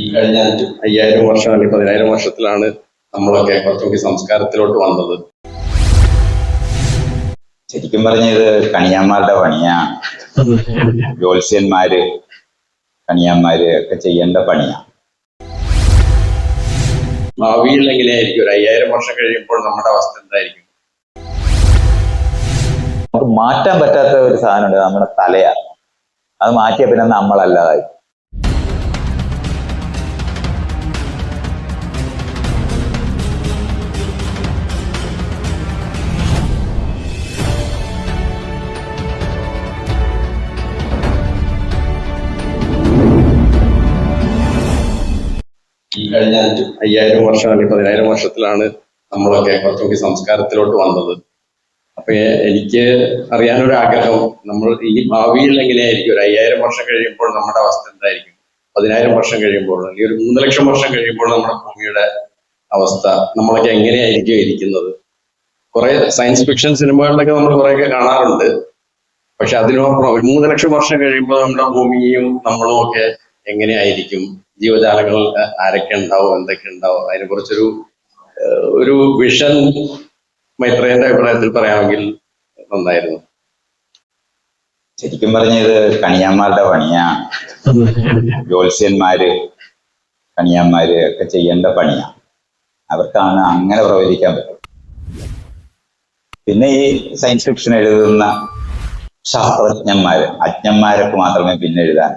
ഈ കഴിഞ്ഞ അയ്യായിരം വർഷം അല്ലെങ്കിൽ പതിനായിരം വർഷത്തിലാണ് നമ്മളൊക്കെ കുറച്ചൊക്കെ സംസ്കാരത്തിലോട്ട് വന്നത്. ശരിക്കും പറഞ്ഞ ഇത് കണിയാന്മാരുടെ പണിയാണ് ജ്യോത്സ്യന്മാര് കണിയാന്മാര് ഒക്കെ ചെയ്യേണ്ട പണിയാണ് ഭാവിയിൽ എങ്ങനെയായിരിക്കും ഒരു അയ്യായിരം വർഷം കഴിയുമ്പോൾ നമ്മുടെ അവസ്ഥ എന്തായിരിക്കും? നമുക്ക് മാറ്റാൻ പറ്റാത്ത ഒരു സാധനമുണ്ട് നമ്മുടെ തലയാണ് അത് മാറ്റിയ പിന്നെ നമ്മളല്ലാതായി. കഴിഞ്ഞ അയ്യായിരം വർഷം അല്ലെങ്കിൽ പതിനായിരം വർഷത്തിലാണ് നമ്മളൊക്കെ കുറച്ചുകൂടി സംസ്കാരത്തിലോട്ട് വന്നത്. അപ്പൊ എനിക്ക് അറിയാനൊരാഗ്രഹം നമ്മൾ ഈ ഭാവിയിൽ എങ്ങനെയായിരിക്കും? ഒരു അയ്യായിരം വർഷം കഴിയുമ്പോൾ നമ്മുടെ അവസ്ഥ എന്തായിരിക്കും? പതിനായിരം വർഷം കഴിയുമ്പോൾ അല്ലെങ്കിൽ ഒരു മൂന്ന് ലക്ഷം വർഷം കഴിയുമ്പോൾ നമ്മുടെ ഭൂമിയുടെ അവസ്ഥ നമ്മളൊക്കെ എങ്ങനെയായിരിക്കും ഇരിക്കുന്നത്? കുറെ സയൻസ് ഫിക്ഷൻ സിനിമകളിലൊക്കെ നമ്മൾ കുറെയൊക്കെ കാണാറുണ്ട്. പക്ഷെ അതിനപ്പുറം ഒരു മൂന്ന് ലക്ഷം വർഷം കഴിയുമ്പോൾ നമ്മുടെ ഭൂമിയും നമ്മളും ഒക്കെ എങ്ങനെയായിരിക്കും? ജീവജാലങ്ങൾ ആരൊക്കെ ഉണ്ടാവും എന്തൊക്കെ ഉണ്ടാവും അതിനെ കുറിച്ചൊരു ഒരു വിഷൻ മൈത്രേയന്റെ അഭിപ്രായത്തിൽ പറയാമെങ്കിൽ നന്നായിരുന്നു. ശരിക്കും പറഞ്ഞത് കണിയാന്മാരുടെ പണിയാണ് ജ്യോത്സ്യന്മാര് കണിയാന്മാര് ഒക്കെ ചെയ്യേണ്ട പണിയാണ് അവർക്കാണ് അങ്ങനെ പ്രവചിക്കാൻ പറ്റും. പിന്നെ ഈ സയൻസ് ഫിക്ഷൻ എഴുതുന്ന ശാസ്ത്രജ്ഞന്മാര് അജ്ഞന്മാരൊക്കെ മാത്രമേ പിന്നെ എഴുതാൻ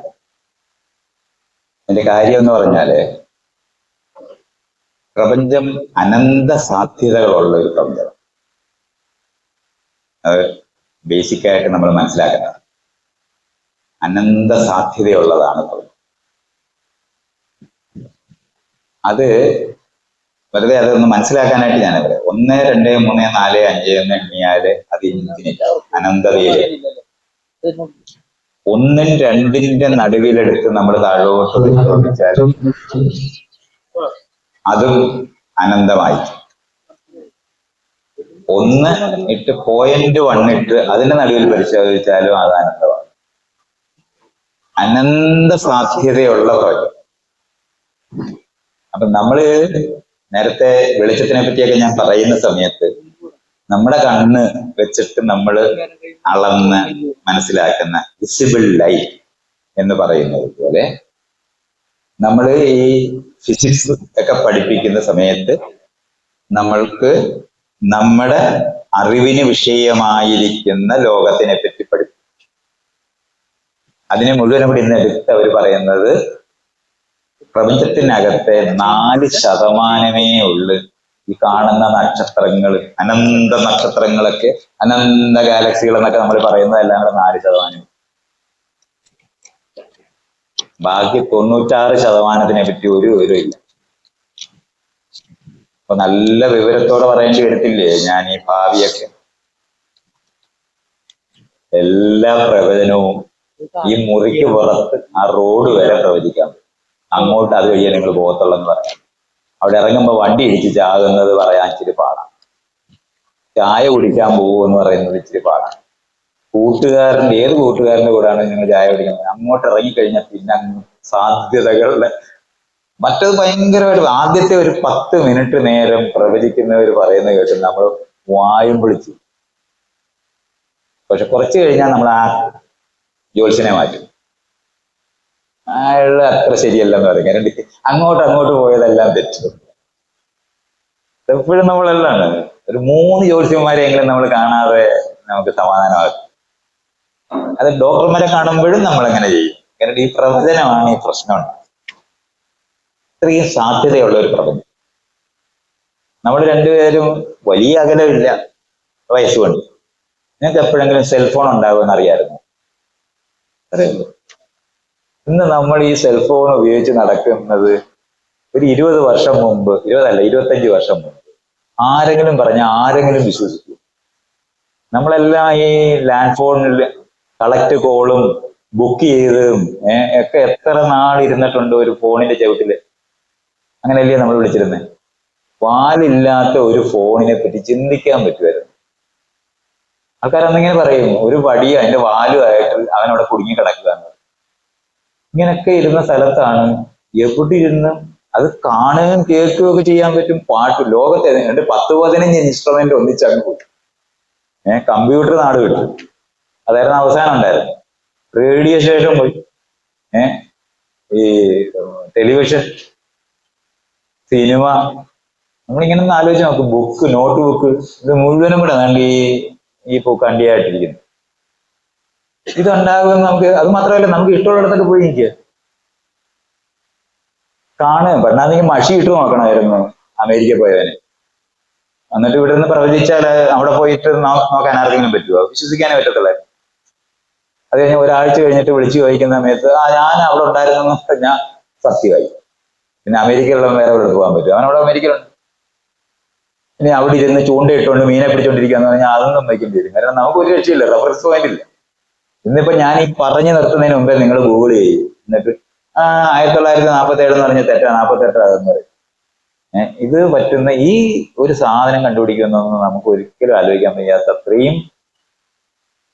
അതിന്റെ കാര്യം എന്ന് പറഞ്ഞാൽ പ്രപഞ്ചം അനന്ത സാധ്യതകളുള്ള ഒരു പ്രപഞ്ചം. അത് ബേസിക്കായിട്ട് നമ്മൾ മനസ്സിലാക്കുന്നത് അനന്ത സാധ്യതയുള്ളതാണ് പ്രപഞ്ചം. അത് വെറുതെ അതൊന്ന് മനസ്സിലാക്കാനായിട്ട് ഞാൻ പറയാം ഒന്ന് രണ്ട് മൂന്ന് നാല് അഞ്ച് എന്ന് എണ്ണിയാൽ അത് ഇൻഫിനിറ്റ് ആവും അനന്തതയിൽ ഒന്നും രണ്ടിന്റെ നടുവിലെടുത്ത് നമ്മൾ താഴോട്ട് വിശ്രമിച്ചാൽ അതും അനന്തമായി. ഒന്ന് ഇട്ട് പോയിന്റ് വൺ ഇട്ട് അതിന്റെ നടുവിൽ പരിശോധിച്ചാലും അത് അനന്തമാണ്. അനന്ത സാധ്യതയുള്ള പ്രപഞ്ചം അപ്പൊ നമ്മൾ നേരത്തെ വെളിച്ചത്തിനെ പറ്റിയൊക്കെ ഞാൻ പറയുന്ന സമയത്ത് നമ്മുടെ കണ്ണ് വെച്ചിട്ട് നമ്മൾ അളന്ന് മനസ്സിലാക്കുന്ന വിസിബിൾ ലൈറ്റ് എന്ന് പറയുന്നത് പോലെ നമ്മൾ ഈ ഫിസിക്സ് ഒക്കെ പഠിപ്പിക്കുന്ന സമയത്ത് നമ്മൾക്ക് നമ്മുടെ അറിവിന് വിഷയമായിരിക്കുന്ന ലോകത്തിനെ പറ്റി പഠിപ്പിക്കും. അതിനെ മുഴുവൻ ഇവിടെ ഇന്ന് എടുത്ത് അവർ പറയുന്നത് പ്രപഞ്ചത്തിനകത്തെ നാല് ശതമാനമേ ഉള്ളു ഈ കാണുന്ന നക്ഷത്രങ്ങൾ അനന്ത നക്ഷത്രങ്ങളൊക്കെ അനന്ത ഗാലക്സികൾ എന്നൊക്കെ നമ്മൾ പറയുന്നതെല്ലാം കൂടെ നാല് ശതമാനം ബാക്കി തൊണ്ണൂറ്റാറ് ശതമാനത്തിനെ പറ്റി ഒരു വിവരമില്ല അപ്പൊ നല്ല വിവരത്തോടെ പറയേണ്ടി വരത്തില്ലേ? ഞാൻ ഈ ഭാവിയൊക്കെ. എല്ലാ പ്രവചനവും ഈ മുറിക്ക് പുറത്ത് ആ റോഡ് വരെ പ്രവചിക്കാം. അങ്ങോട്ട് അത് വഴിയേ നിങ്ങൾ പോകത്തുള്ളൂ എന്ന് പറയാം. അവിടെ ഇറങ്ങുമ്പോ വണ്ടി ഇടിച്ച് ചാകുന്നത് പറയാൻ ഇച്ചിരി പാടാണ് ചായ കുടിക്കാൻ പോകുമെന്ന് പറയുന്നത് ഇച്ചിരി പാടാണ് കൂട്ടുകാരന്റെ ഏത് കൂട്ടുകാരന്റെ കൂടെയാണ് നിങ്ങൾ ചായ കുടിക്കുന്നത്? അങ്ങോട്ട് ഇറങ്ങിക്കഴിഞ്ഞാൽ പിന്നെ സാധ്യതകളുടെ മറ്റത് ഭയങ്കരമായിട്ട് ആദ്യത്തെ ഒരു പത്ത് മിനിറ്റ് നേരം പ്രവചിക്കുന്നവർ പറയുന്നത് കേട്ട് നമ്മൾ വായും വിളിച്ചു. പക്ഷെ കുറച്ച് കഴിഞ്ഞാൽ നമ്മൾ ആ ജ്യോത്സനെ മാറ്റും. അയാൾ അത്ര ശരിയല്ലെന്ന് പറയും. കാരണം അങ്ങോട്ട് അങ്ങോട്ട് പോയതെല്ലാം തെറ്റും. എപ്പോഴും നമ്മളെല്ലാം ഒരു മൂന്ന് ജ്യോത്സ്യന്മാരെങ്കിലും നമ്മൾ കാണാതെ നമുക്ക് സമാധാനമാകും. അത് ഡോക്ടർമാരെ കാണുമ്പോഴും നമ്മൾ അങ്ങനെ ചെയ്യും. കാരണം ഈ പ്രവചനമാണ് ഈ പ്രശ്നം. ഇത്രയും സാധ്യതയുള്ള ഒരു പ്രപഞ്ചം നമ്മൾ രണ്ടുപേരും വലിയ അകലമില്ല. വയസ്സുകൊണ്ട്. നിങ്ങൾക്ക് എപ്പോഴെങ്കിലും സെൽഫോൺ ഉണ്ടാകുമെന്ന് അറിയാമായിരുന്നു. അറിയുള്ളൂ ഇന്ന് നമ്മൾ ഈ സെൽഫോൺ ഉപയോഗിച്ച് നടക്കുന്നത് ഒരു ഇരുപത് വർഷം മുമ്പ് ഇരുപതല്ല ഇരുപത്തഞ്ച് വർഷം മുമ്പ്. ആരെങ്കിലും പറഞ്ഞ ആരെങ്കിലും വിശ്വസിക്കും. നമ്മളെല്ലാം ഈ ലാൻഡ് ഫോണിൽ കളക്ട് കോളും ബുക്ക് ചെയ്തതും ഒക്കെ എത്ര നാൾ ഇരുന്നിട്ടുണ്ട് ഒരു ഫോണിന്റെ ചവിട്ടിൽ? അങ്ങനെയല്ലേ നമ്മൾ വിളിച്ചിരുന്നത് പാലില്ലാത്ത ഒരു ഫോണിനെ പറ്റി ചിന്തിക്കാൻ പറ്റുമായിരുന്നു ആൾക്കാർ അന്നിങ്ങനെ പറയും ഒരു വടി അതിന്റെ വാലുമായിട്ട് അവനവിടെ കുടുങ്ങി കിടക്കുക ഇങ്ങനൊക്കെ ഇരുന്ന സ്ഥലത്താണ് എവിടെ ഇരുന്ന് അത് കാണുകയും കേൾക്കുകയും ഒക്കെ ചെയ്യാൻ പറ്റും പാട്ട്. ലോകത്തെ എന്റെ പത്ത് പതിനഞ്ച് ഇൻസ്ട്രുമെന്റ് ഒന്നിച്ചങ്ങ് പോയി ഏഹ് കമ്പ്യൂട്ടർ നാട് വിട്ടു. അതായിരുന്നു അവസാനം ഉണ്ടായിരുന്നു റേഡിയോ ശേഷം പോയി. ഏഹ് ഈ ടെലിവിഷൻ സിനിമ നമ്മളിങ്ങനെ ഒന്ന് ആലോചിച്ച് നോക്കും. ബുക്ക് നോട്ട് ബുക്ക് ഇത് മുഴുവനും കൂടെ ഈ ഈ പൂക്ക് അണ്ടിയായിട്ടിരിക്കുന്നു ഇതുണ്ടാകുമെന്ന് നമുക്ക് അത് മാത്രമല്ല നമുക്ക് ഇഷ്ടമുള്ളിടത്തൊക്കെ പോയി നിൽക്കുക കാണുക പെണ്ണാണെങ്കിൽ മഷി ഇട്ട് നോക്കണമായിരുന്നു അമേരിക്ക പോയവന്. എന്നിട്ട് ഇവിടെ നിന്ന് പ്രവചിച്ചാൽ അവിടെ പോയിട്ട് നോക്കാൻ ആർക്കെങ്കിലും പറ്റുമോ വിശ്വസിക്കാനേ പറ്റത്തുള്ളൂ അത് കഴിഞ്ഞ് ഒരാഴ്ച കഴിഞ്ഞിട്ട് വിളിച്ചു ചോദിക്കുന്ന സമയത്ത് ആ ഞാൻ അവിടെ ഉണ്ടായിരുന്നു പറഞ്ഞാൽ സത്യമായി. പിന്നെ അമേരിക്കയിലുള്ള വേറെ അവിടെ പോകാൻ പറ്റും. അവൻ അവിടെ അമേരിക്കയിലുണ്ട്. ഇനി അവിടെ ഇരുന്ന് ചൂണ്ടയിട്ടുകൊണ്ട് മീനെ പിടിച്ചോണ്ടിരിക്കുക എന്ന് പറഞ്ഞാൽ അതൊന്നും വയ്ക്കേണ്ടി വരും. കാരണം നമുക്ക് ഒരു രക്ഷയില്ല റെഫറൻസ് പോയിന്റ് ഇല്ല ഇന്നിപ്പോ ഞാൻ ഈ പറഞ്ഞു നിർത്തുന്നതിന് മുമ്പേ നിങ്ങൾ ഗൂഗിൾ ചെയ്യും. എന്നിട്ട് ആ ആയിരത്തി തൊള്ളായിരത്തി നാൽപ്പത്തി ഏഴ് എന്ന് പറഞ്ഞ തെറ്റാ നാൽപ്പത്തി എട്ടാന്ന് പറയും ഇത് പറ്റുന്ന ഈ ഒരു സാധനം കണ്ടുപിടിക്കുന്നതൊന്നും നമുക്ക് ഒരിക്കലും ആലോചിക്കാൻ വയ്യാത്ത അത്രയും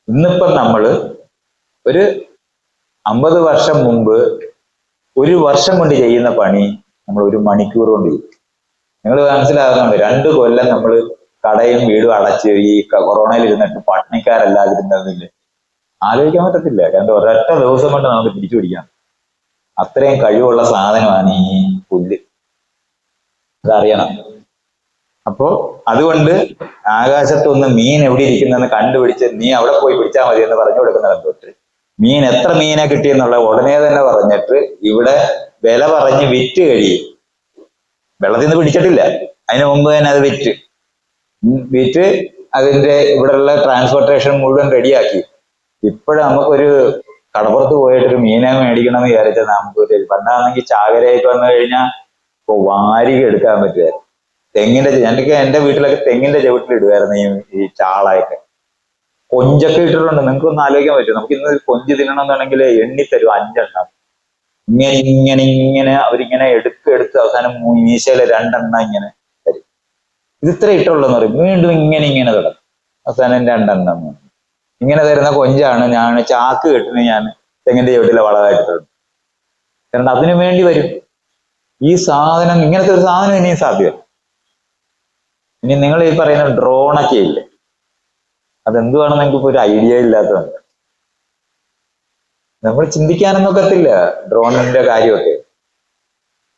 ഇന്നിപ്പം നമ്മൾ ഒരു അമ്പത് വർഷം മുമ്പ് ഒരു വർഷം കൊണ്ട് ചെയ്യുന്ന പണി നമ്മൾ ഒരു മണിക്കൂർ കൊണ്ട് ചെയ്യും. നിങ്ങൾ മനസ്സിലാകുന്നുണ്ട്? രണ്ട് കൊല്ലം നമ്മൾ കടയും വീടും അടച്ച് ഈ കൊറോണയിൽ ഇരുന്നിട്ട് പട്ടിണിക്കാരല്ലാതിരുന്നതിൽ ആലോചിക്കാൻ പറ്റത്തില്ല. കാരണം ഒരൊറ്റ ദിവസം കൊണ്ട് നമുക്ക് തിരിച്ചു പിടിക്കാം. അത്രയും കഴിവുള്ള സാധനമാണ് ഈ പുല്ല്. അതറിയണം. അപ്പോ അതുകൊണ്ട് ആകാശത്തൊന്ന് മീൻ എവിടെ ഇരിക്കുന്നെന്ന് കണ്ടുപിടിച്ച് നീ അവിടെ പോയി പിടിച്ചാൽ മതി എന്ന് പറഞ്ഞു കൊടുക്കുന്ന തൊട്ട്. മീൻ എത്ര മീനെ കിട്ടിയെന്നുള്ള ഉടനെ തന്നെ പറഞ്ഞിട്ട് ഇവിടെ വില പറഞ്ഞ് വിറ്റ് കഴിയും വെള്ളത്തിൽ നിന്ന് പിടിച്ചിട്ടില്ല. അതിന് മുമ്പ് തന്നെ അത് വിറ്റ്. വിറ്റ് അതിന്റെ ഇവിടെയുള്ള ട്രാൻസ്പോർട്ടേഷൻ മുഴുവൻ റെഡിയാക്കി ഇപ്പോഴും നമുക്കൊരു കടപ്പുറത്ത് പോയിട്ട് ഒരു മീനെ മേടിക്കണം എന്ന് വിചാരിച്ചാൽ നമുക്കൊരു പണ്ടാണെങ്കിൽ ചാകരയൊക്കെ വന്നു കഴിഞ്ഞാൽ ഇപ്പൊ വാരിക എടുക്കാൻ പറ്റുമായിരുന്നു തെങ്ങിന്റെ ഞങ്ങൾക്ക് എന്റെ വീട്ടിലൊക്കെ തെങ്ങിന്റെ ചവിട്ടിൽ ഇടുമായിരുന്നു ഈ ഈ ചാളയൊക്കെ. കൊഞ്ചൊക്കെ ഇട്ടിട്ടുണ്ട്. നിങ്ങൾക്ക് ഒന്ന് ആലോചിക്കാൻ പറ്റും നമുക്ക് ഇന്ന് കൊഞ്ച് തിന്നണമെന്നുണ്ടെങ്കിൽ എണ്ണി തരും അഞ്ചെണ്ണം. ഇങ്ങനെ ഇങ്ങനെ ഇങ്ങനെ അവരിങ്ങനെ എടുത്ത് എടുത്ത് അവസാനം മീശയിലെ രണ്ടെണ്ണം ഇങ്ങനെ തരും. ഇത് ഇത്ര ഇട്ടുള്ളതെന്ന് പറയും. വീണ്ടും ഇങ്ങനെ ഇങ്ങനെ തുടങ്ങും. അവസാനം രണ്ടെണ്ണം. ഇങ്ങനെ തരുന്ന കൊഞ്ചാണ് ഞാൻ ചാക്ക് കെട്ടുന്ന ഞാൻ തെങ്ങിന്റെ ചുവട്ടിലെ വളമായിട്ട് കാരണം അതിനു വേണ്ടി വരും. ഈ സാധനം ഇങ്ങനത്തെ ഒരു സാധനം ഇനിയും സാധ്യമല്ല ഇനി നിങ്ങൾ ഈ പറയുന്ന ഡ്രോണൊക്കെ ഇല്ലേ? അതെന്തുവാണെന്ന് നിങ്ങൾക്ക് ഒരു ഐഡിയ ഇല്ലാത്തതുണ്ട് നമ്മൾ ചിന്തിക്കാനൊന്നൊക്കത്തില്ല ഡ്രോണിന്റെ കാര്യമൊക്കെ.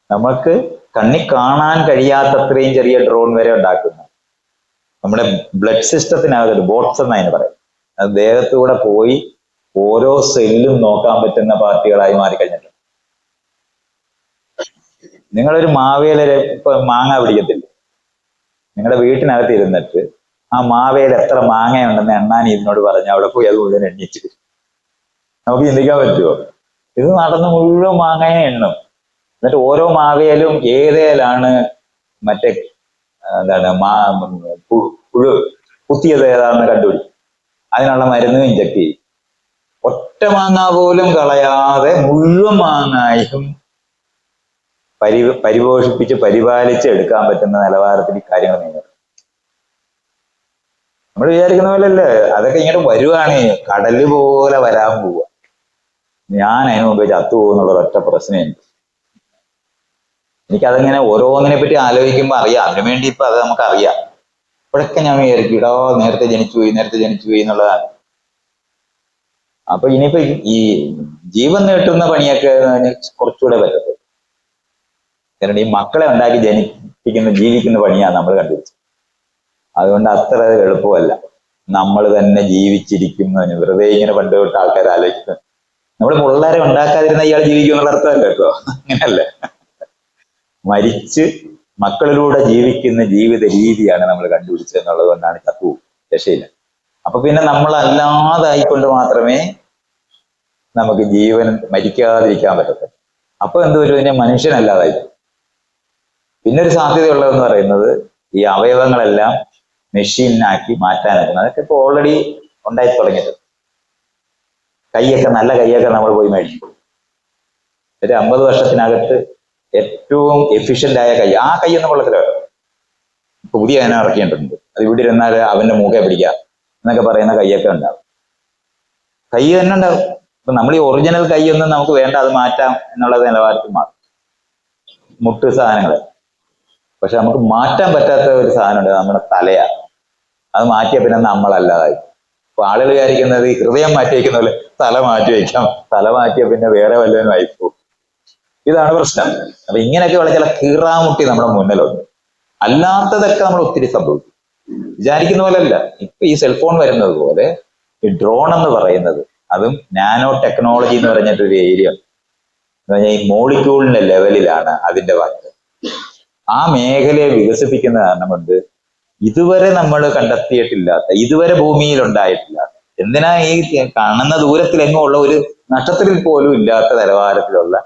നമുക്ക് കണ്ണി കാണാൻ കഴിയാത്തത്രയും ചെറിയ ഡ്രോൺ വരെ ഉണ്ടാക്കുന്നു. നമ്മുടെ ബ്ലഡ് സിസ്റ്റത്തിനകത്ത് ബോട്ട്സ് എന്നതിന് പറയും ദേഹത്തൂടെ പോയി ഓരോ സെല്ലും നോക്കാൻ പറ്റുന്ന പാർട്ടികളായി മാറിക്കഴിഞ്ഞിട്ടുണ്ട്. നിങ്ങളൊരു മാവേല ഇപ്പൊ മാങ്ങ പിടിക്കത്തില്ല? നിങ്ങളുടെ വീട്ടിനകത്ത് ഇരുന്നിട്ട് ആ മാവേല എത്ര മാങ്ങയുണ്ടെന്ന് എണ്ണാൻ ഇതിനോട് പറഞ്ഞ അവിടെ പോയി അത് മുഴുവൻ എണ്ണിച്ച്. നമുക്ക് ചിന്തിക്കാൻ പറ്റുമോ ഇത് നടന്ന് മുഴുവൻ മാങ്ങയെ എണ്ണും. എന്നിട്ട് ഓരോ മാവേലും ഏതേലാണ് മറ്റേ എന്താണ് മാ പുഴു കുത്തിയത് ഏതാണെന്ന് കണ്ടുപിടിക്കും അതിനുള്ള മരുന്ന് ഇഞ്ചക്ട് ചെയ്യും. ഒറ്റ മാങ്ങ പോലും കളയാതെ മുഴുവൻ മാങ്ങായും പരി പരിപോഷിപ്പിച്ച് പരിപാലിച്ച് എടുക്കാൻ പറ്റുന്ന നിലവാരത്തിൽ കാര്യങ്ങൾ നീങ്ങും നമ്മൾ വിചാരിക്കുന്ന പോലെയല്ലേ. അതൊക്കെ ഇങ്ങനെ വരുവാണ്. കടൽ പോലെ വരാൻ പോവുക. ഞാൻ അതിന് മുമ്പ് ചത്തുപോകുന്നുള്ള ഒറ്റ പ്രശ്നം എനിക്ക് എനിക്കതിങ്ങനെ ഓരോന്നിനെ പറ്റി ആലോചിക്കുമ്പോൾ അറിയാം. അതിനു വേണ്ടി ഇപ്പൊ അത് നമുക്ക് അറിയാം ഇപ്പോഴൊക്കെ ഞാൻ വിചാരിക്കും ഇടോ നേരത്തെ ജനിച്ചു പോയി നേരത്തെ ജനിച്ചു പോയി എന്നുള്ളതാണ് അപ്പൊ ഇനിയിപ്പോ ഈ ജീവൻ നീട്ടുന്ന പണിയൊക്കെ കുറച്ചുകൂടെ പറ്റത്തുള്ളൂ കാരണം ഈ മക്കളെ ഉണ്ടാക്കി ജനിപ്പിക്കുന്ന ജീവിക്കുന്ന പണിയാണ് നമ്മൾ കണ്ടുപിടിച്ചത് അതുകൊണ്ട് അത്ര എളുപ്പമല്ല. നമ്മൾ തന്നെ ജീവിച്ചിരിക്കുന്നതിന് വെറുതെ ഇങ്ങനെ പണ്ട് തൊട്ട് ആൾക്കാർ ആലോചിക്കുന്നത് നമ്മൾ പിള്ളേരെ ഉണ്ടാക്കാതിരുന്ന ഇയാൾ ജീവിക്കും എന്നുള്ള അർത്ഥമല്ല കേട്ടോ. അങ്ങനല്ല. മരിച്ച് മക്കളിലൂടെ ജീവിക്കുന്ന ജീവിത രീതിയാണ് നമ്മൾ കണ്ടുപിടിച്ചത് എന്നുള്ളത് കൊണ്ടാണ് തത്വവും രക്ഷയില്ല. അപ്പൊ പിന്നെ നമ്മൾ അല്ലാതായിക്കൊണ്ട് മാത്രമേ നമുക്ക് ജീവൻ മരിക്കാതിരിക്കാൻ പറ്റത്തുള്ളൂ. അപ്പൊ എന്ത് വരും ഇതിനെ മനുഷ്യനല്ലാതായി പിന്നെ ഒരു സാധ്യതയുള്ളതെന്ന് പറയുന്നത് ഈ അവയവങ്ങളെല്ലാം മെഷീനാക്കി മാറ്റാനായിരുന്നു. അതൊക്കെ ഇപ്പൊ ഓൾറെഡി ഉണ്ടായി തുടങ്ങിയിട്ടുണ്ട്. കൈയൊക്കെ നല്ല കൈയൊക്കെ നമ്മൾ പോയി മേടിച്ചു. ഒരു അമ്പത് വർഷത്തിനകത്ത് ഏറ്റവും എഫിഷ്യന്റ് ആയ കൈ. ആ കൈ ഒന്നും കൊള്ളത്തില്ല. പുതിയ അതിനെ ഇറക്കിയിട്ടുണ്ട്. അത് ഇവിടെ ഇരുന്നാൽ അവന്റെ മൂക്കെ പിടിക്കാം. എന്നൊക്കെ പറയുന്ന കൈയൊക്കെ ഉണ്ടാവും. കൈ തന്നെ ഉണ്ടാവും. ഇപ്പൊ നമ്മൾ ഈ ഒറിജിനൽ കൈയൊന്നും നമുക്ക് വേണ്ട അത് മാറ്റാം എന്നുള്ളത് നിലവാരത്തിൽ മാറും. മുട്ട് സാധനങ്ങൾ. പക്ഷെ നമുക്ക് മാറ്റാൻ പറ്റാത്ത ഒരു സാധനമുണ്ട് നമ്മുടെ തലയാണ് അത് മാറ്റിയ പിന്നെ നമ്മളല്ലാതായി. അപ്പൊ ആളുകൾ വിചാരിക്കുന്നത് ഈ ഹൃദയം മാറ്റി വയ്ക്കുന്ന പോലെ തല മാറ്റി വയ്ക്കാം തല മാറ്റിയ പിന്നെ വേറെ വല്ലവനും ആയിപ്പോ ഇതാണ് പ്രശ്നം. അപ്പൊ ഇങ്ങനെയൊക്കെ ഉള്ള ചില കീറാമുട്ടി നമ്മുടെ മുന്നിലുണ്ട്. അല്ലാത്തതൊക്കെ നമ്മൾ ഒത്തിരി സംഭവിക്കും. വിചാരിക്കുന്ന പോലെ അല്ല ഇപ്പൊ ഈ സെൽഫോൺ വരുന്നത് പോലെ ഈ ഡ്രോൺ എന്ന് പറയുന്നത് അതും നാനോ ടെക്നോളജി എന്ന് പറഞ്ഞിട്ടൊരു ഏരിയ പറഞ്ഞാൽ ഈ മോളിക്യൂളിന്റെ ലെവലിലാണ് അതിന്റെ വർക്ക് ആ മേഖലയെ വികസിപ്പിക്കുന്ന കാരണം ഇതുവരെ നമ്മൾ കണ്ടെത്തിയിട്ടില്ലാത്ത ഇതുവരെ ഭൂമിയിൽ ഉണ്ടായിട്ടില്ലാത്ത എന്തിനാ ഈ കാണുന്ന ദൂരത്തിലെങ്ങും ഉള്ള ഒരു നക്ഷത്രത്തിൽ പോലും ഇല്ലാത്ത നിലവാരത്തിലുള്ള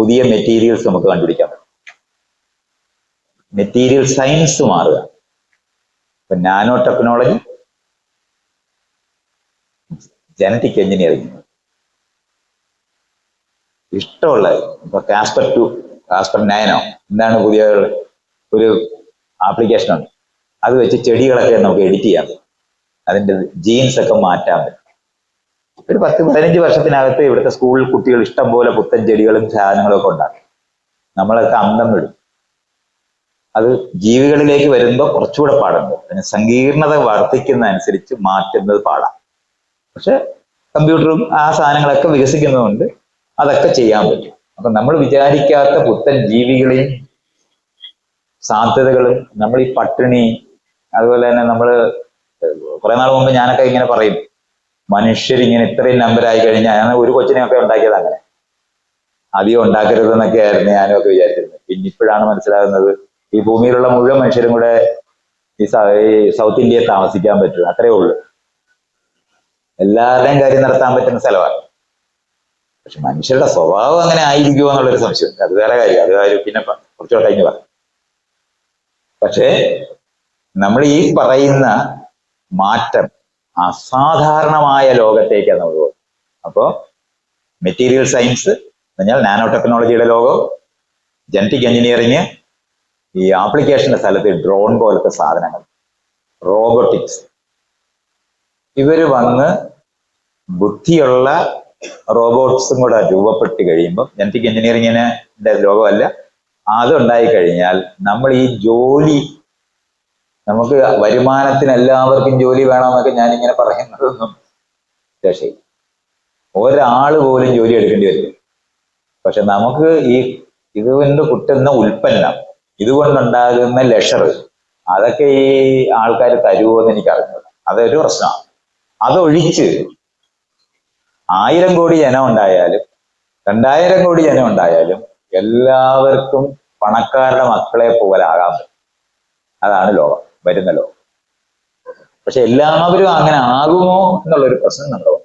പുതിയ മെറ്റീരിയൽസ് നമുക്ക് കണ്ടുപിടിക്കാൻ പറ്റും. മെറ്റീരിയൽ സയൻസ് മാറുക. ഇപ്പൊ നാനോ ടെക്നോളജി ജനറ്റിക് എഞ്ചിനീയറിംഗ് ഇഷ്ടമുള്ള ഇപ്പൊ കാസ്പർ ടു കാസ്പർ നയനോ എന്താണ് പുതിയ ഒരു ആപ്ലിക്കേഷൻ ഉണ്ട്. അത് വെച്ച് ചെടികളൊക്കെ നമുക്ക് എഡിറ്റ് ചെയ്യാം. അതിന്റെ ജീൻസ് ഒക്കെ മാറ്റാൻ പറ്റും. ഒരു പത്ത് പതിനഞ്ച് വർഷത്തിനകത്ത് ഇവിടുത്തെ സ്കൂളിൽ കുട്ടികൾ ഇഷ്ടം പോലെ പുത്തൻ ചെടികളും സാധനങ്ങളും ഒക്കെ ഉണ്ടാക്കും. നമ്മളൊക്കെ അന്തം വിടും. അത് ജീവികളിലേക്ക് വരുമ്പോൾ കുറച്ചുകൂടെ പാടുണ്ട്. അതിന് സങ്കീർണത വർദ്ധിക്കുന്ന അനുസരിച്ച് മാറ്റുന്നത് പാടാം. പക്ഷെ കമ്പ്യൂട്ടറും ആ സാധനങ്ങളൊക്കെ വികസിക്കുന്നതുകൊണ്ട് അതൊക്കെ ചെയ്യാൻ പറ്റും. അപ്പൊ നമ്മൾ വിചാരിക്കാത്ത പുത്തൻ ജീവികളെയും സാധ്യതകളും നമ്മൾ ഈ പട്ടിണി അതുപോലെ തന്നെ നമ്മൾ കുറെ നാൾ മുമ്പ് ഞാനൊക്കെ ഇങ്ങനെ പറയും. മനുഷ്യരിങ്ങനെ ഇത്രയും നമ്പരായി കഴിഞ്ഞാൽ ഞാൻ ഒരു കൊച്ചിനെയൊക്കെ ഉണ്ടാക്കിയത് അങ്ങനെ. അധികം ഉണ്ടാക്കരുത് എന്നൊക്കെ ആയിരുന്നു ഞാനും ഒക്കെ വിചാരിച്ചിരുന്നത്. പിന്നെ ഇപ്പോഴാണ് മനസ്സിലാകുന്നത് ഈ ഭൂമിയിലുള്ള മുഴുവൻ മനുഷ്യരും കൂടെ ഈ സൗത്ത് ഇന്ത്യയിൽ താമസിക്കാൻ പറ്റും. അത്രേ ഉള്ളൂ. എല്ലാവരുടെയും കാര്യം നടത്താൻ പറ്റുന്ന സ്ഥലമാണ്. പക്ഷെ മനുഷ്യരുടെ സ്വഭാവം അങ്ങനെ ആയിരിക്കുമോ എന്നുള്ളൊരു സംശയം. അത് വേറെ കാര്യം. അത് കാര്യം പിന്നെ കുറച്ചുകൂടെ കഴിഞ്ഞ് പറയാം പക്ഷേ നമ്മൾ ഈ പറയുന്ന മാറ്റം അസാധാരണമായ ലോകത്തേക്കാണ് നമ്മൾ പോകുന്നത്. അപ്പോൾ മെറ്റീരിയൽ സയൻസ് പറഞ്ഞാൽ നാനോ ടെക്നോളജിയുടെ ലോകം ജനറ്റിക് എഞ്ചിനീയറിങ് ഈ ആപ്ലിക്കേഷന്റെ സ്ഥലത്ത് ഡ്രോൺ പോലത്തെ സാധനങ്ങൾ റോബോട്ടിക്സ് ഇവർ വന്ന് ബുദ്ധിയുള്ള റോബോട്ട്സും കൂടെ രൂപപ്പെട്ട് കഴിയുമ്പോൾ ജനറ്റിക് എഞ്ചിനീയറിങ്ങിന്റെ ലോകമല്ല അതുണ്ടായി കഴിഞ്ഞാൽ നമ്മൾ ഈ ജോലി നമുക്ക് വരുമാനത്തിന് എല്ലാവർക്കും ജോലി വേണമെന്നൊക്കെ ഞാൻ ഇങ്ങനെ പറയുന്നതൊന്നും രക്ഷയില്ല. ഒരാൾ പോലും ജോലി എടുക്കേണ്ടി വരും പക്ഷെ നമുക്ക് ഈ ഇതുകൊണ്ട് കിട്ടുന്ന ഉൽപ്പന്നം ഇതുകൊണ്ടുണ്ടാകുന്ന ലഷർ അതൊക്കെ ഈ ആൾക്കാർ തരുമോ എന്ന് എനിക്ക് അറിഞ്ഞത് അതൊരു പ്രശ്നമാണ് അതൊഴിച്ച് ആയിരം കോടി ജനം ഉണ്ടായാലും രണ്ടായിരം കോടി ജനം ഉണ്ടായാലും എല്ലാവർക്കും പണക്കാരുടെ മക്കളെ പോലാകാൻ പറ്റും. അതാണ് ലോകം. വരുന്ന ലോകം പക്ഷെ എല്ലാവരും അങ്ങനെ ആകുമോ എന്നുള്ളൊരു പ്രശ്നം മുന്നിൽ.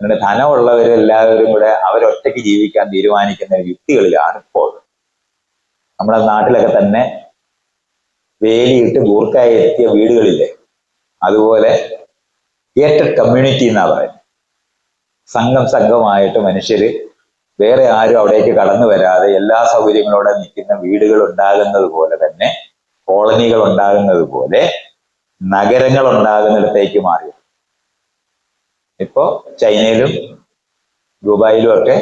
അങ്ങനെ ധനമുള്ളവരെല്ലാവരും കൂടെ അവരൊറ്റയ്ക്ക് ജീവിക്കാൻ തീരുമാനിക്കുന്ന യുക്തികളിലാണ് ഇപ്പോൾ. നമ്മുടെ നാട്ടിലൊക്കെ തന്നെ വേലിയിട്ട് ഗൂർക്കായി എത്തിയ വീടുകളില്ലേ? അതുപോലെ ഗേറ്റഡ് കമ്മ്യൂണിറ്റി എന്നാ പറയുന്നത്. സംഘം സംഘമായിട്ട് മനുഷ്യർ വേറെ ആരും അവിടേക്ക് കടന്നു വരാതെ എല്ലാ സൗകര്യങ്ങളോടെ നിൽക്കുന്ന വീടുകൾ ഉണ്ടാകുന്നത് പോലെ തന്നെ കോളനികൾ ഉണ്ടാകുന്നത് പോലെ നഗരങ്ങൾ ഉണ്ടാകുന്നിടത്തേക്ക് മാറി ഇപ്പോ ചൈനയിലും ദുബായിലും ഒക്കെ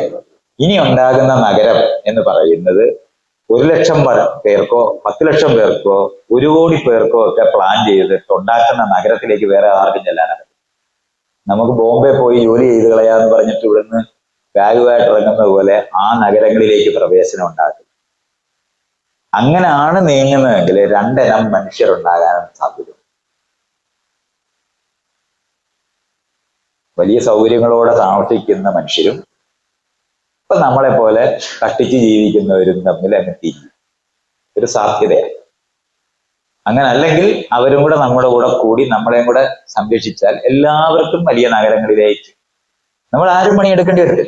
ഇനി ഉണ്ടാകുന്ന നഗരം എന്ന് പറയുന്നത് ഒരു ലക്ഷം പേർക്കോ പത്ത് ലക്ഷം പേർക്കോ ഒരു കോടി പേർക്കോ ഒക്കെ പ്ലാൻ ചെയ്തിട്ട് ഉണ്ടാക്കുന്ന നഗരത്തിലേക്ക് വേറെ ആർക്കും ചെല്ലാനാണ് നമുക്ക് ബോംബെ പോയി ജോലി ചെയ്ത് കളയാന്ന് പറഞ്ഞിട്ട് ഇവിടുന്ന് ബാഗുമായിട്ട് ഇറങ്ങുന്നത് പോലെ ആ നഗരങ്ങളിലേക്ക് പ്രവേശനം ഉണ്ടാക്കും അങ്ങനെയാണ് നീങ്ങുന്നതെങ്കിൽ രണ്ടിനം മനുഷ്യരുണ്ടാകാനും സാധ്യത. വലിയ സൗകര്യങ്ങളോടെ താമസിക്കുന്ന മനുഷ്യരും ഇപ്പൊ നമ്മളെ പോലെ കട്ടിച്ച് ജീവിക്കുന്നവരും തമ്മിൽ അങ്ങ് തിരിയും ഒരു സാധ്യതയാണ്. അങ്ങനെ അല്ലെങ്കിൽ അവരും കൂടെ നമ്മുടെ കൂടെ കൂടി നമ്മളെയും കൂടെ സംരക്ഷിച്ചാൽ എല്ലാവർക്കും വലിയ നഗരങ്ങളിലേക്ക് നമ്മൾ ആരും പണിയെടുക്കേണ്ടി വരില്ല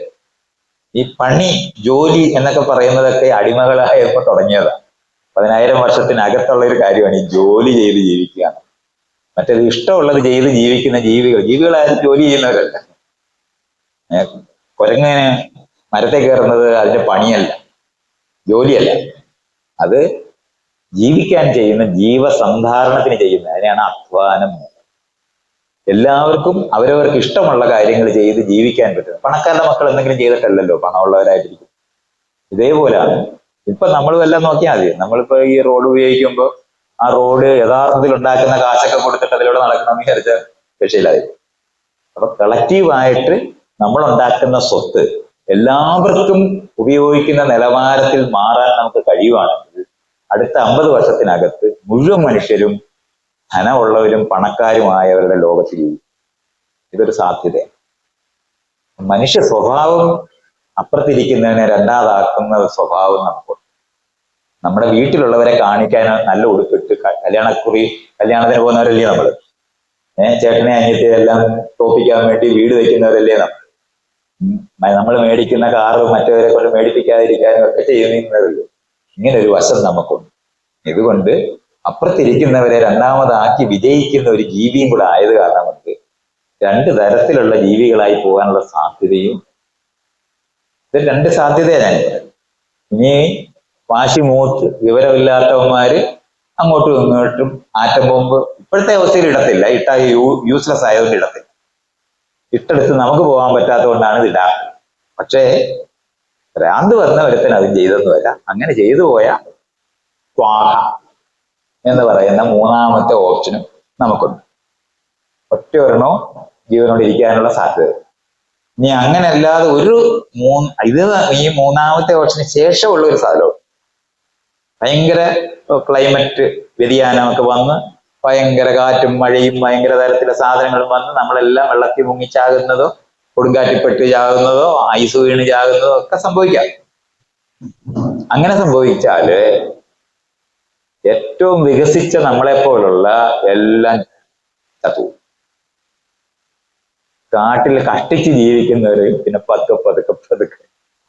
ഈ പണി ജോലി എന്നൊക്കെ പറയുന്നതൊക്കെ അടിമകളായപ്പോ തുടങ്ങിയതാണ്. പതിനായിരം വർഷത്തിനകത്തുള്ള ഒരു കാര്യമാണ് ഈ ജോലി ചെയ്ത് ജീവിക്കുക മറ്റേത് ഇഷ്ടമുള്ളത് ചെയ്ത് ജീവിക്കുന്ന ജീവികൾ ജീവികളാരും ജോലി ചെയ്യുന്നവരല്ല. കുരങ്ങനെ മരത്തെ കയറുന്നത് അതിന്റെ പണിയല്ല ജോലിയല്ല. അത് ജീവിക്കാൻ ചെയ്യുന്ന ജീവസന്ധാരണത്തിന് ചെയ്യുന്ന അതിനെയാണ് അധ്വാനം. എല്ലാവർക്കും അവരവർക്ക് ഇഷ്ടമുള്ള കാര്യങ്ങൾ ചെയ്ത് ജീവിക്കാൻ പറ്റും പണക്കാരുടെ മക്കൾ എന്തെങ്കിലും ചെയ്തിട്ടല്ലല്ലോ പണമുള്ളവരായിട്ടിരിക്കും ഇതേപോലാണ് ഇപ്പൊ നമ്മൾ വല്ലതും നോക്കിയാൽ മതി. നമ്മളിപ്പോ ഈ റോഡ് ഉപയോഗിക്കുമ്പോൾ ആ റോഡ് യഥാർത്ഥത്തിൽ ഉണ്ടാക്കുന്ന കാശൊക്കെ കൊടുത്തിട്ട് അതിലൂടെ നടക്കണം വിചാരിച്ച രക്ഷയിലായി അപ്പൊ കളക്റ്റീവായിട്ട് നമ്മൾ ഉണ്ടാക്കുന്ന സ്വത്ത് എല്ലാവർക്കും ഉപയോഗിക്കുന്ന നിലവാരത്തിൽ മാറാൻ നമുക്ക് കഴിയുവാണെങ്കിൽ അടുത്ത അമ്പത് വർഷത്തിനകത്ത് മുഴുവൻ മനുഷ്യരും ധനമുള്ളവരും പണക്കാരുമായവരുടെ ലോകത്ത് ജീവിക്കും. ഇതൊരു സാധ്യതയാണ്. മനുഷ്യ സ്വഭാവം അപ്പുറത്തിരിക്കുന്നതിനെ രണ്ടാതാക്കുന്ന സ്വഭാവം നമുക്കുണ്ട് നമ്മുടെ വീട്ടിലുള്ളവരെ കാണിക്കാൻ നല്ല ഉടുപ്പിട്ട് കല്യാണക്കുറി കല്യാണത്തിന് പോകുന്നവരല്ലേ നമ്മൾ ഏഹ് ചേട്ടനെ അനിയത്തെ എല്ലാം തോപ്പിക്കാൻ വേണ്ടി വീട് വെക്കുന്നവരല്ലേ നമ്മൾ നമ്മൾ മേടിക്കുന്ന കാറ് മറ്റവരെ കൊണ്ട് മേടിപ്പിക്കാതിരിക്കാനും ഒക്കെ ചെയ്യുന്നവരല്ലോ ഇങ്ങനെ ഒരു വശം നമുക്കുണ്ട്. ഇതുകൊണ്ട് അപ്പുറത്തിരിക്കുന്നവരെ രണ്ടാമതാക്കി വിജയിക്കുന്ന ഒരു ജീവിയും കൂടെ ആയത് കാരണം നമുക്ക് രണ്ട് തരത്തിലുള്ള ജീവികളായി പോകാനുള്ള സാധ്യതയും ഇത് രണ്ട് സാധ്യതയാണ് ഞാൻ ഇനി വാശി മൂത്ത് വിവരമില്ലാത്തവന്മാര് അങ്ങോട്ടും ഇങ്ങോട്ടും ആറ്റം ബോംബ് ഇപ്പോഴത്തെ അവസ്ഥയിൽ ഇടത്തില്ല. ഇട്ട യൂ യൂസ്ലെസ് ആയതുകൊണ്ട് ഇടത്തില്ല. ഇട്ടെടുത്ത് നമുക്ക് പോകാൻ പറ്റാത്തതുകൊണ്ടാണ് ഇത് പക്ഷേ ഭ്രാന്ത് വന്ന ഒരുത്തൻ അതും ചെയ്തെന്ന് വരാം. അങ്ങനെ ചെയ്തു പോയ സ്വാഹ എന്ന് പറയുന്ന മൂന്നാമത്തെ ഓപ്ഷനും നമുക്കുണ്ട്. ഒറ്റ ഒരെണ്ണോ ജീവനോട് ഇരിക്കാനുള്ള സാധ്യത ഇനി അങ്ങനെ അല്ലാതെ ഒരു മൂന്ന് ഇത് ഈ മൂന്നാമത്തെ ഓപ്ഷന് ശേഷമുള്ള ഒരു സാധനമാണ് ഭയങ്കര ക്ലൈമറ്റ് വ്യതിയാനമൊക്കെ വന്ന് ഭയങ്കര കാറ്റും മഴയും ഭയങ്കര തരത്തിലെ സാധനങ്ങളും വന്ന് നമ്മളെല്ലാം വെള്ളത്തിൽ മുങ്ങിച്ചാകുന്നതോ കൊടുങ്കാറ്റിപ്പെട്ട് ചാകുന്നതോ ഐസ് വീണ് ചാകുന്നതോ ഒക്കെ സംഭവിക്കാം. അങ്ങനെ സംഭവിച്ചാൽ ഏറ്റവും വികസിച്ച നമ്മളെ പോലുള്ള എല്ലാം ചത്തു കാട്ടിൽ കഷ്ടിച്ച് ജീവിക്കുന്നവര് പിന്നെ പതുക്കെ പതുക്കെ പതുക്കെ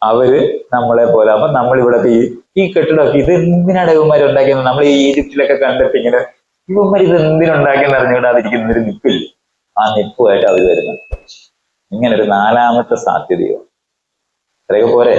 അവർ നമ്മളെ പോലെ. അപ്പൊ നമ്മളിവിടെ ഈ ഈ കെട്ടിടമൊക്കെ ഇത് എന്തിനാണ് ഇവന്മാർ ഉണ്ടാക്കിയത് നമ്മൾ ഈ ഈജിപ്തിലൊക്കെ കണ്ടിട്ട് ഇങ്ങനെ ഇവന്മാർ ഇത് എന്തിനുണ്ടാക്കിയെന്ന് അറിഞ്ഞുകൂടാതിരിക്കുന്ന ഒരു നിപ്പില്ല ആ നിപ്പുമായിട്ട് അവർ വരുന്നത്. ഇങ്ങനെ ഒരു നാലാമത്തെ സാധ്യതയോ അതൊക്കെ പോരെ?